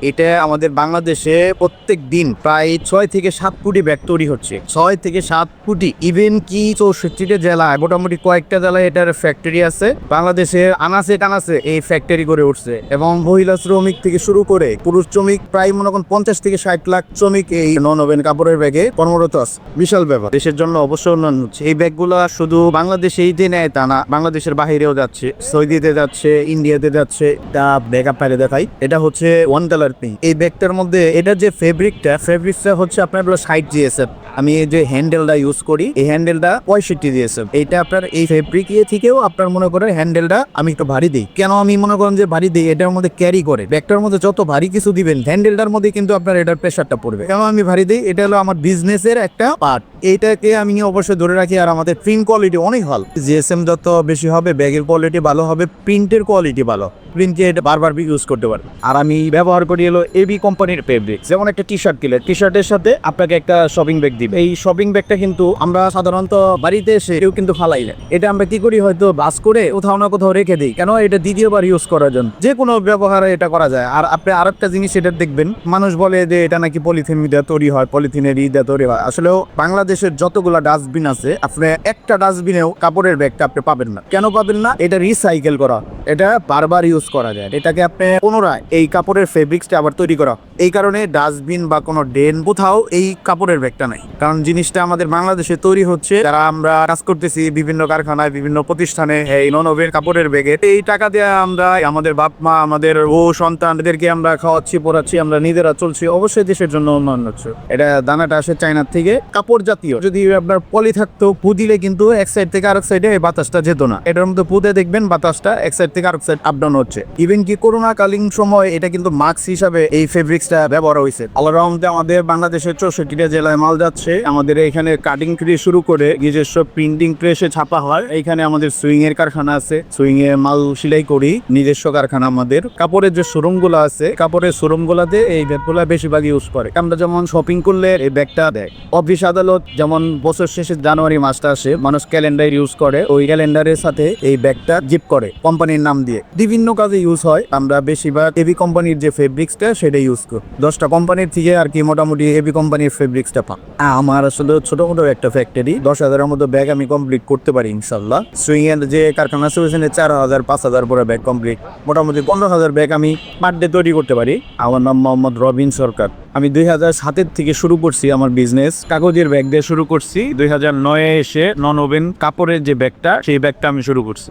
এটা আমাদের বাংলাদেশে প্রত্যেক দিন প্রায় ছয় থেকে সাত কোটি ব্যাগ তৈরি হচ্ছে। ছয় থেকে সাত কোটি ইভেন কি চৌষট্টিটা জেলায় মোটামুটি কয়েকটা জেলায় এটার ফ্যাক্টরি আছে। বাংলাদেশে আনাসে টানাসে এই ফ্যাক্টরি করে উঠছে এবং মহিলা শ্রমিক থেকে শুরু করে পুরুষ শ্রমিক প্রায় মনে করেন পঞ্চাশ থেকে ষাট লাখ শ্রমিক এই নন ওভেন কাপড়ের ব্যাগে কর্মরত আছে। বিশাল ব্যাপার। দেশের জন্য অবশ্যই উন্নয়ন হচ্ছে। এই ব্যাগগুলো শুধু বাংলাদেশেই যে নেয় তা না, বাংলাদেশের বাহিরেও যাচ্ছে, সৌদিতে যাচ্ছে, ইন্ডিয়াতে যাচ্ছে। তা ব্যাগ আপনাকে দেখাই। এটা হচ্ছে ওয়ান কালার পিঙ্ক এই ব্যাগটার মধ্যে এটা যে ফেব্রিকটা ফেব্রিকটা হচ্ছে আপনার হলো ষাট জিএসএফ আমি যে হ্যান্ডেলটা ইউজ করি, এই হ্যান্ডেলটা পঁয়ষট্টি জিএসএফ এইটা আপনার এই ফেব্রিক ইয়ে থেকেও আপনার মনে করেন হ্যান্ডেলটা আমি একটু ভারী দিই। কেন আমি মনে করেন যে ভারী দিই? এটার মধ্যে ক্যারি করে। ব্যাগটার মধ্যে যত ভারী কিছু দিবেন হ্যান্ডেলটার মধ্যে কিন্তু আপনার এটার প্রেশারটা পড়বে। কেন আমি ভারী দিই? এটা হলো আমার বিজনেসের একটা পার্ট এইটাকে আমি অবশ্যই ধরে রাখি, আর আমাদের প্রিন্ট কোয়ালিটি অনেক ভালো। জিএসএম যত বেশি হবে, ব্যাগের কোয়ালিটি ভালো হবে প্রিন্টের কোয়ালিটি ভালো। প্রিন্টে এটা বারবার ইউজ করতে পারবে আর আমি ব্যবহার করি হলো এবি কোম্পানির ফেব্রিক যেমন একটা টি শার্ট কিনে টি শার্টের সাথে আপনাকে একটা শপিং ব্যাগ দিবে। এই শপিং ব্যাগটা কিন্তু আমরা সাধারণত বাড়িতে এসে কেউ কিন্তু ফালাই না। এটা আমরা কি করি হয়তো বাস করে কোথাও না কোথাও রেখে দিই। কেন? এটা দ্বিতীয়বার ইউজ করার জন্য। যে কোনো ব্যবহারে এটা করা যায়। আর আপনি আরেকটা জিনিস এটা দেখবেন। মানুষ বলে যে এটা নাকি পলিথিন দিয়ে তৈরি হয় পলিথিনের ই দিয়ে তৈরি হয়। আসলেও বাংলাদেশের যতগুলা ডাস্টবিন আছে, আপনি একটা ডাস্টবিনেও কাপড়ের ব্যাগটা আপনি পাবেন না। কেন পাবেন না? এটা রিসাইকেল করা। এটা বারবার ইউজ করা যায়। এটাকে আপনি পুনরায় এই কাপড়ের ফেব্রিক্সটা আবার তৈরি করা। এই কারণে ডাস্টবিন বা কোনো ড্রেন কোথাও এই কাপড়ের ব্যাগটা নাই। কারণ জিনিসটা আমাদের বাংলাদেশে তৈরি হচ্ছে, যারা আমরা কাজ করতেছি বিভিন্ন কারখানায়, বিভিন্ন প্রতিষ্ঠানে, এই নন ওভেন কাপড়ের ব্যাগে এই টাকা দিয়ে আমরা, আমাদের বাপ মা, আমাদের ও সন্তানদেরকে আমরা খাওয়াচ্ছি, পড়াচ্ছি, আমরা নিজেরা চলছি, অবশ্যই দেশের জন্য উন্নয়ন হচ্ছে। এটা দানাটা আসে চায়নার থেকে কাপড় জাতীয়। যদি আপনার পলি থাকতো, পু দিলে কিন্তু এক সাইড থেকে আরেক সাইডে বাতাসটা যেত না। এটার মধ্যে পুঁতে দেখবেন বাতাসটা এক সাইড থেকে আরেক সাইড আপ ডাউন হচ্ছে। ইভেন কি করোনা কালীন সময় এটা কিন্তু মাস্ক হিসাবে এই ফেব্রিক্সটা ব্যবহার হয়েছে। অলরাউন্ডে আমাদের বাংলাদেশের চৌষট্টিটা জেলায় মাল যাচ্ছে। আমাদের এখানে কাটিং থেকে শুরু করে নিজস্ব প্রিন্টিং প্রেসে ছাপা হয়। এখানে আমাদের সুইং এর কারখানা আছে। সুইং এ মাল সেলাই করি। নিজস্ব কারখানা আমাদের। কাপড়ের যে শোরুমগুলো আছে, কাপড়ের শোরুম গুলাতে এই ব্যাগগুলা বেশিরভাগ ইউজ করে। আমরা যেমন শপিং করলে এই ব্যাগটা দেয়। অফিস আদালত যেমন বছর শেষে জানুয়ারি মাসটা আসে, মানুষ ক্যালেন্ডার ইউজ করে। ওই ক্যালেন্ডারের সাথে এই ব্যাগটা জিপ করে কোম্পানির নাম দিয়ে। বিভিন্ন কাজে ইউজ হয়, আমরা বেশিরভাগ এবি কোম্পানির যে ফেব্রিক্সটা সেটা ইউজ করি। দশটা কোম্পানির থেকে আর কি মোটামুটি এবি কোম্পানির ফেব্রিক্সটা পান আমার আসলে ছোট মোটো একটা ফ্যাক্টরি দশ হাজারের মতো ব্যাগ আমি কমপ্লিট করতে পারি ইনশাল্লাহ সুইং এর যে কারখানা আছে, ওইখানে চার হাজার, পাঁচ হাজার পরে ব্যাগ কমপ্লিট মোটামুটি পনেরো হাজার ব্যাগ আমি পার ডে তৈরি করতে পারি। আমার নাম মোহাম্মদ রবিন সরকার। আমি দুই হাজার সাতের থেকে শুরু করছি আমার বিজনেস কাগজের ব্যাগ দিয়ে শুরু করছি। দুই হাজার নয়ে এসে নন ওভেন কাপড়ের যে ব্যাগটা সেই ব্যাগটা আমি শুরু করছি।